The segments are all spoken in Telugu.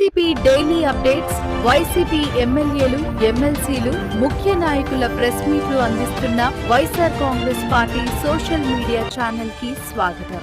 వైసీపీ డైలీ అప్డేట్స్ వైసీపీ ఎమ్మెల్యేలు ఎమ్మెల్సీలు ముఖ్య నాయకుల ప్రెస్ మీట్లు అందిస్తున్న YSR Congress party social media ఛానల్కి స్వాగతం.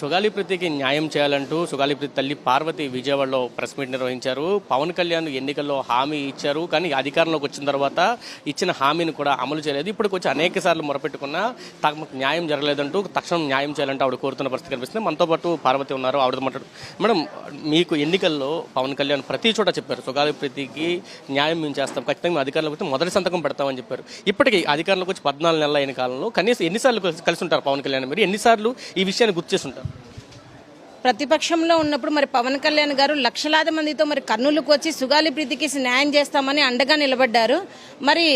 సుగాలిప్రతికి న్యాయం చేయాలంటూ సుగాలిప్రతి తల్లి పార్వతి విజయవాడలో ప్రెస్ మీట్ నిర్వహించారు. పవన్ కళ్యాణ్ ఎన్నికల్లో హామీ ఇచ్చారు కానీ అధికారంలోకి వచ్చిన తర్వాత ఇచ్చిన హామీని కూడా అమలు చేయలేదు. ఇప్పటికి వచ్చి అనేక సార్లు మొరపెట్టుకున్నా తమకు న్యాయం జరగలేదంటూ తక్షణం న్యాయం చేయాలంటూ ఆవిడ కోరుతున్న పరిస్థితి కనిపిస్తుంది. మనతో పాటు పార్వతి ఉన్నారు ఆవిడతో మాట్లాడు మేడం మీకు ఎన్నికల్లో పవన్ కళ్యాణ్ ప్రతి చోట చెప్పారు సుగాలిప్రతికి న్యాయం మేము చేస్తాం ఖచ్చితంగా మేము అధికారంలోకి వస్తే మొదటి సంతకం పెడతామని చెప్పారు. ఇప్పటికీ అధికారంలోకి వచ్చి పద్నాలుగు నెలల అయిన కాలంలో కనీసం ఎన్నిసార్లు కలిసి- కలిసి ఉంటారు పవన్ కళ్యాణ్ మీరు ఎన్నిసార్లు ఈ విషయాన్ని గుర్తు చేసి ఉంటారు? ప్రతిపక్షంలో ఉన్నప్పుడు మరి పవన్ కళ్యాణ్ గారు లక్షలాది మందితో మరి కర్నూలుకు వచ్చి సుగాలి ప్రీతికి న్యాయం చేస్తామని అండగా నిలబడ్డారు. మరి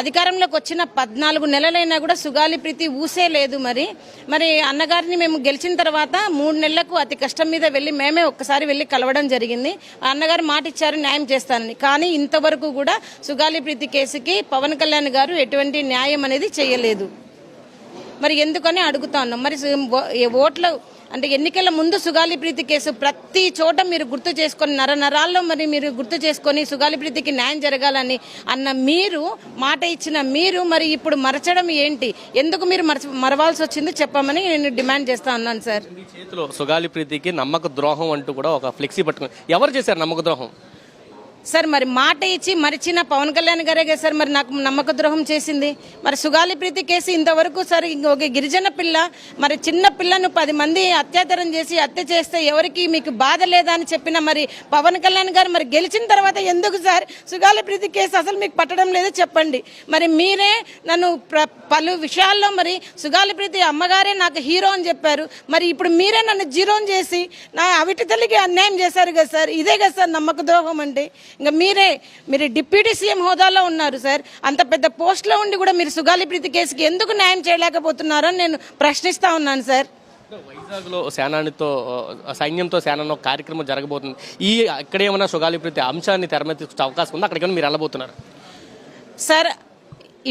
అధికారంలోకి వచ్చిన పద్నాలుగు నెలలైనా కూడా సుగాలి ప్రీతి ఊసే లేదు మరి. మరి అన్నగారిని మేము గెలిచిన తర్వాత మూడు నెలలకు అతి కష్టం మీద వెళ్ళి మేమే ఒక్కసారి వెళ్ళి కలవడం జరిగింది. ఆ అన్నగారు మాట ఇచ్చారు న్యాయం చేస్తానని. కానీ ఇంతవరకు కూడా సుగాలి ప్రీతి కేసుకి పవన్ కళ్యాణ్ గారు ఎటువంటి న్యాయం అనేది చేయలేదు. మరి ఎందుకని అడుగుతా మరి ఓట్ల అంటే ఎన్నికల ముందు సుగాలి ప్రీతి కేసు ప్రతి చోట మీరు గుర్తు చేసుకొని నర నరాల్లో మరి మీరు గుర్తు చేసుకొని సుగాలి ప్రీతికి న్యాయం జరగాలని అన్న మీరు మాట ఇచ్చిన మీరు మరి ఇప్పుడు మరచడం ఏంటి? ఎందుకు మీరు మరచ మరవాల్సి వచ్చింది చెప్పమని నేను డిమాండ్ చేస్తా ఉన్నాను సార్. చేతిలో సుగాలి ప్రీతికి నమ్మక ద్రోహం అంటూ కూడా ఒక ఫ్లెక్సీ పట్టుకుని ఎవరు చేశారు నమ్మక ద్రోహం? సార్ మరి మాట ఇచ్చి మరిచిన పవన్ కళ్యాణ్ గారే కదా సార్ మరి నాకు నమ్మక ద్రోహం చేసింది. మరి సుగాలి ప్రీతి కేసు ఇంతవరకు సార్ ఒక గిరిజన పిల్ల మరి చిన్న పిల్లను పది మంది అత్యాచారం చేసి హత్య చేస్తే ఎవరికి మీకు బాధ లేదా అని చెప్పిన మరి పవన్ కళ్యాణ్ గారు మరి గెలిచిన తర్వాత ఎందుకు సార్? సుగాలి ప్రీతి కేసు అసలు మీకు పట్టడం లేదో చెప్పండి. మరి మీరే నన్ను పలు విషయాల్లో మరి సుగాలి ప్రీతి అమ్మగారే నాకు హీరో అని చెప్పారు. మరి ఇప్పుడు మీరే నన్ను జీరోని చేసి నా అవిటి తల్లికి అన్యాయం చేశారు కదా సార్? ఇదే కదా సార్ నమ్మక ద్రోహం అంటే. ఇంకా మీరే మీరు డిప్యూటీ సీఎం హోదాలో ఉన్నారు సార్. అంత పెద్ద పోస్ట్లో ఉండి కూడా మీరు సుగాలి ప్రీతి కేసుకి ఎందుకు న్యాయం చేయలేకపోతున్నారో నేను ప్రశ్నిస్తా ఉన్నాను సార్. వైజాగ్లో సేనానితో సైన్యంతో సేనలో కార్యక్రమం జరగబోతుంది. ఈ ఇక్కడ ఏమైనా సుగాలి ప్రీతి అంశాన్ని తెర మీద తీసుకొచ్చే అవకాశం ఉంది? అక్కడికి మీరు వెళ్ళబోతున్నారు? సార్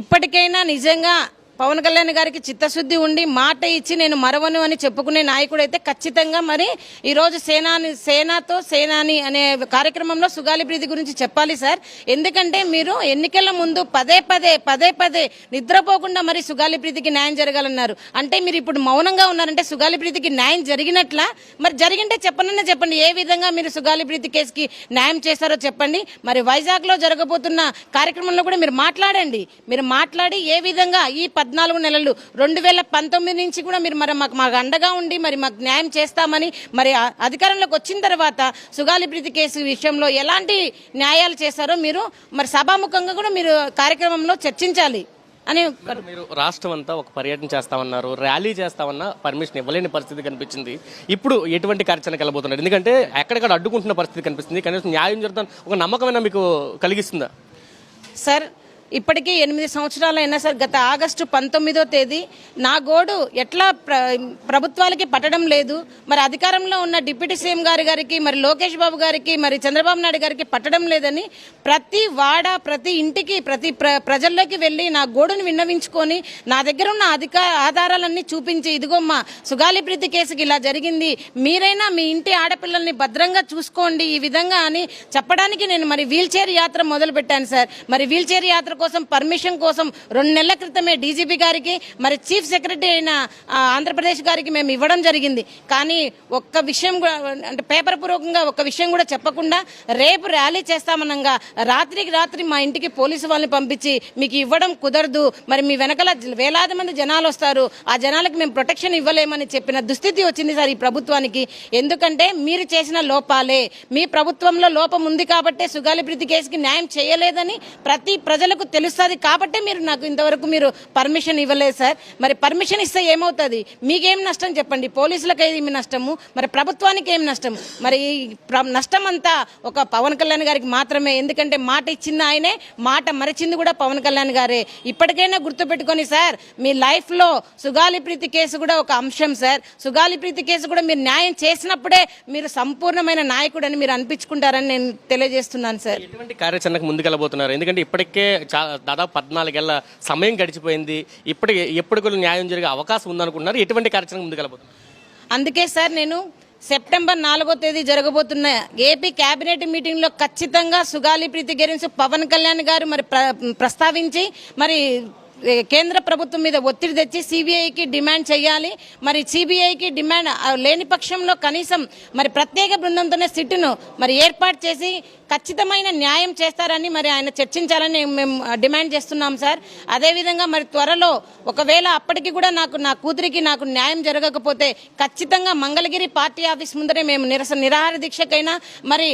ఇప్పటికైనా నిజంగా పవన్ కళ్యాణ్ గారికి చిత్తశుద్ధి ఉండి మాట ఇచ్చి నేను మరవను అని చెప్పుకునే నాయకుడు అయితే ఖచ్చితంగా మరి ఈరోజు సేనాని సేనాతో సేనాని అనే కార్యక్రమంలో సుగాలి ప్రీతి గురించి చెప్పాలి సార్. ఎందుకంటే మీరు ఎన్నికల ముందు పదే పదే పదే పదే నిద్రపోకుండా మరి సుగాలి ప్రీతికి న్యాయం జరగాలన్నారు. అంటే మీరు ఇప్పుడు మౌనంగా ఉన్నారంటే సుగాలి ప్రీతికి న్యాయం జరిగినట్లా మరి జరిగింటే చెప్పనన్నా చెప్పండి. ఏ విధంగా మీరు సుగాలి ప్రీతి కేసుకి న్యాయం చేస్తారో చెప్పండి. మరి వైజాగ్లో జరగబోతున్న కార్యక్రమంలో కూడా మీరు మాట్లాడండి. మీరు మాట్లాడి ఏ విధంగా ఈ పద్నాలుగు నెలలు. రెండు వేల పంతొమ్మిది నుంచి కూడా మీరు మరి మాకు మాకు అండగా ఉండి మరి మాకు న్యాయం చేస్తామని మరి అధికారంలోకి వచ్చిన తర్వాత సుగాలి ప్రీతి కేసు విషయంలో ఎలాంటి న్యాయాలు చేస్తారో మీరు మరి సభాముఖంగా కూడా మీరు కార్యక్రమంలో చర్చించాలి అని మీరు రాష్ట్రం అంతా ఒక పర్యటన చేస్తామన్నారు ర్యాలీ చేస్తామన్నా పర్మిషన్ ఇవ్వలేని పరిస్థితి కనిపించింది. ఇప్పుడు ఎటువంటి కార్యాచరణకి వెళ్ళబోతున్నారు ఎందుకంటే ఎక్కడెక్కడ అడ్డుకుంటున్న పరిస్థితి కనిపిస్తుంది. కనీసం న్యాయం జరుగుతాను ఒక నమ్మకమైనా మీకు కలిగిస్తుందా? సార్ ఇప్పటికీ ఎనిమిది సంవత్సరాలైనా సార్ గత ఆగస్టు పంతొమ్మిదో తేదీ నా గోడు ఎట్లా ప్ర ప్రభుత్వాలకి పట్టడం లేదు. మరి అధికారంలో ఉన్న డిప్యూటీ సీఎం గారి గారికి మరి లోకేష్ బాబు గారికి మరి చంద్రబాబు నాయుడు గారికి పట్టడం లేదని ప్రతి వాడ ప్రతి ఇంటికి ప్రతి ప్ర ప్రజల్లోకి వెళ్ళి నా గోడును విన్నవించుకొని నా దగ్గర ఉన్న అధిక ఆధారాలన్నీ చూపించి ఇదిగోమ్మా సుగాలి ప్రీతి కేసుకి ఇలా జరిగింది. మీరైనా మీ ఇంటి ఆడపిల్లల్ని భద్రంగా చూసుకోండి ఈ విధంగా అని చెప్పడానికి నేను మరి వీల్ చైర్ యాత్ర మొదలుపెట్టాను సార్. మరి వీల్ చైర్ యాత్ర కోసం పర్మిషన్ కోసం రెండు నెలల క్రితమే డీజీపీ గారికి మరి చీఫ్ సెక్రటరీ అయిన ఆంధ్రప్రదేశ్ గారికి మేము ఇవ్వడం జరిగింది. కానీ ఒక్క విషయం కూడా అంటే పేపర్ పూర్వకంగా ఒక్క విషయం కూడా చెప్పకుండా రేపు ర్యాలీ చేస్తామనంగా రాత్రికి రాత్రి మా ఇంటికి పోలీసు వాళ్ళని పంపించి మీకు ఇవ్వడం కుదరదు. మరి మీ వెనకాల వేలాది మంది జనాలు వస్తారు. ఆ జనాలకు మేము ప్రొటెక్షన్ ఇవ్వలేమని చెప్పిన దుస్థితి వచ్చింది సార్ ఈ ప్రభుత్వానికి. ఎందుకంటే మీరు చేసిన లోపాలే. మీ ప్రభుత్వంలో లోపం ఉంది కాబట్టే సుగాలి ప్రీతి కేసుకి న్యాయం చేయలేదని ప్రతి ప్రజలకు తెలుస్తుంది కాబట్టే మీరు నాకు ఇంతవరకు మీరు పర్మిషన్ ఇవ్వలేదు సార్. మరి పర్మిషన్ ఇస్తే ఏమవుతుంది? మీకేం నష్టం చెప్పండి? పోలీసులకు ఏమి నష్టము? మరి ప్రభుత్వానికి ఏం నష్టం మరి ప్ర- నష్టం అంతా ఒక పవన్ కళ్యాణ్ గారికి మాత్రమే. ఎందుకంటే మాట ఇచ్చింది ఆయనే మాట మరిచింది కూడా పవన్ కళ్యాణ్ గారే. ఇప్పటికైనా గుర్తుపెట్టుకొని సార్ మీ లైఫ్లో సుగాలి ప్రీతి కేసు కూడా ఒక అంశం సార్. సుగాలి ప్రీతి కేసు కూడా మీరు న్యాయం చేసినప్పుడే మీరు సంపూర్ణమైన నాయకుడని మీరు అనిపించుకుంటారని నేను తెలియజేస్తున్నాను సార్. ఎటువంటి కార్యాచరణకు ముందుకెళ్ళబోతున్నారు? ఎందుకంటే ఇప్పటికే చాలా దాదాపు పద్నాలుగేళ్ళ సమయం గడిచిపోయింది. ఇప్పటికి ఎప్పటికీ న్యాయం జరిగే అవకాశం ఉందనుకుంటున్నారు. ఎటువంటి కార్యక్రమం ముందుకెళ్ళబోతున్నారు అందుకే సార్ నేను సెప్టెంబర్ నాలుగో తేదీ జరగబోతున్న ఏపీ కేబినెట్ మీటింగ్లో ఖచ్చితంగా సుగాలి ప్రీతి గురించి పవన్ కళ్యాణ్ గారు మరి ప్ర- ప్రస్తావించి మరి కేంద్ర ప్రభుత్వం మీద ఒత్తిడి తెచ్చి సిబిఐకి డిమాండ్ చేయాలి. మరి సిబిఐకి డిమాండ్ లేని పక్షంలో కనీసం మరి ప్రత్యేక బృందంతోనే సిట్టును మరి ఏర్పాటు చేసి ఖచ్చితమైన న్యాయం చేస్తారని మరి ఆయన చర్చించాలని మేము డిమాండ్ చేస్తున్నాం సార్. అదేవిధంగా మరి త్వరలో ఒకవేళ అప్పటికి కూడా నాకు నా కూతురికి నాకు న్యాయం జరగకపోతే ఖచ్చితంగా మంగళగిరి పార్టీ ఆఫీస్ ముందరే మేము నిరసన నిరాహార దీక్షకైనా మరి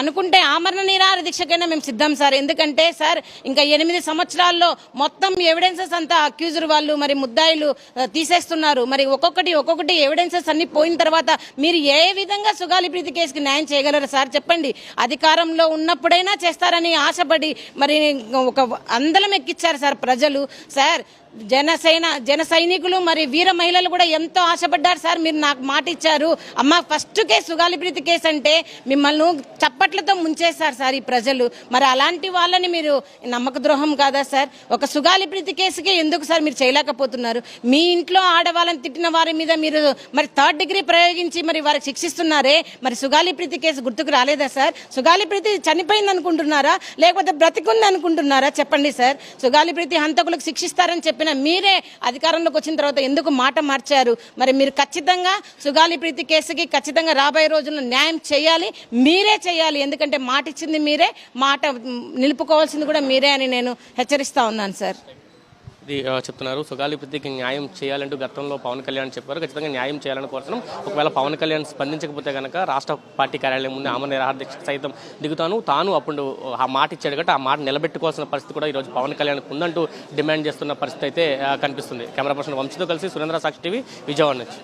అనుకుంటే ఆమరణ నిరాహార దీక్షకైనా మేము సిద్ధం సార్. ఎందుకంటే సార్ ఇంకా ఎనిమిది సంవత్సరాల్లో మొత్తం ఎవిడెన్సెస్ అంతా అక్యూజర్ వాళ్ళు మరి ముద్దాయిలు తీసేస్తున్నారు. మరి ఒక్కొక్కటి ఒక్కొక్కటి ఎవిడెన్సెస్ అన్ని పోయిన తర్వాత మీరు ఏ విధంగా సుగాలి ప్రీతి కేసుకి న్యాయం చేయగలరు సార్? చెప్పండి. అధికారంలో ఉన్నప్పుడైనా చేస్తారని ఆశపడి మరి ఒక అందలం ఎక్కిచ్చారు సార్ ప్రజలు. సార్ జనసేన జన సైనికులు మరి వీర మహిళలు కూడా ఎంతో ఆశపడ్డారు సార్. మీరు నాకు మాట ఇచ్చారు. అమ్మ first case Sugali Preethi case అంటే మిమ్మల్ని చప్పట్లతో ముంచేశారు సార్ ఈ ప్రజలు. మరి అలాంటి వాళ్ళని మీరు నమ్మక ద్రోహం కాదా సార్? ఒక సుగాలి ప్రీతి కేసుకే ఎందుకు సార్ మీరు చేయలేకపోతున్నారు? మీ ఇంట్లో ఆడవాళ్ళని తిట్టిన వారి మీద మీరు మరి థర్డ్ డిగ్రీ ప్రయోగించి మరి వారికి శిక్షిస్తున్నారే? మరి సుగాలి ప్రీతి కేసు గుర్తుకు రాలేదా సార్? సుగాలి ప్రీతి చనిపోయింది అనుకుంటున్నారా లేకపోతే బ్రతికుంది అనుకుంటున్నారా చెప్పండి సార్. సుగాలి ప్రీతి హంతకులకు శిక్షిస్తారని చెప్పిన మీరే అధికారంలోకి వచ్చిన తర్వాత ఎందుకు మాట మార్చారు? మరి మీరు ఖచ్చితంగా సుగాలి ప్రీతి కేసుకి ఖచ్చితంగా రాబోయే రోజుల్లో న్యాయం చేయాలి. మీరే చేయాలి. ఎందుకంటే మాట ఇచ్చింది మీరే. మాట నిలుపుకోవాల్సింది కూడా మీరే అని నేను హెచ్చరిస్తా ఉన్నాను సార్. ఇది చెప్తున్నారు. సుగాలి ప్రతికి న్యాయం చేయాలంటూ గతంలో పవన్ కళ్యాణ్ చెప్పారు. ఖచ్చితంగా న్యాయం చేయాలని కోరుతున్నాం. ఒకవేళ పవన్ కళ్యాణ్ స్పందించకపోతే కనుక రాష్ట్ర పార్టీ కార్యాలయం ముందు ఆమె నిరాహార దీక్ష సైతం దిగుతాను. తాను అప్పుడు ఆ మాట ఇచ్చాడు కాబట్టి ఆ మాట నిలబెట్టుకోవాల్సిన పరిస్థితి కూడా ఈరోజు పవన్ కళ్యాణ్ ఉందంటూ డిమాండ్ చేస్తున్న పరిస్థితి అయితే కనిపిస్తుంది. కెమెరా పర్సన్ వంశీతో కలిసి సురేంద్ర సాక్షి టీవీ విజయవాడ నుంచి.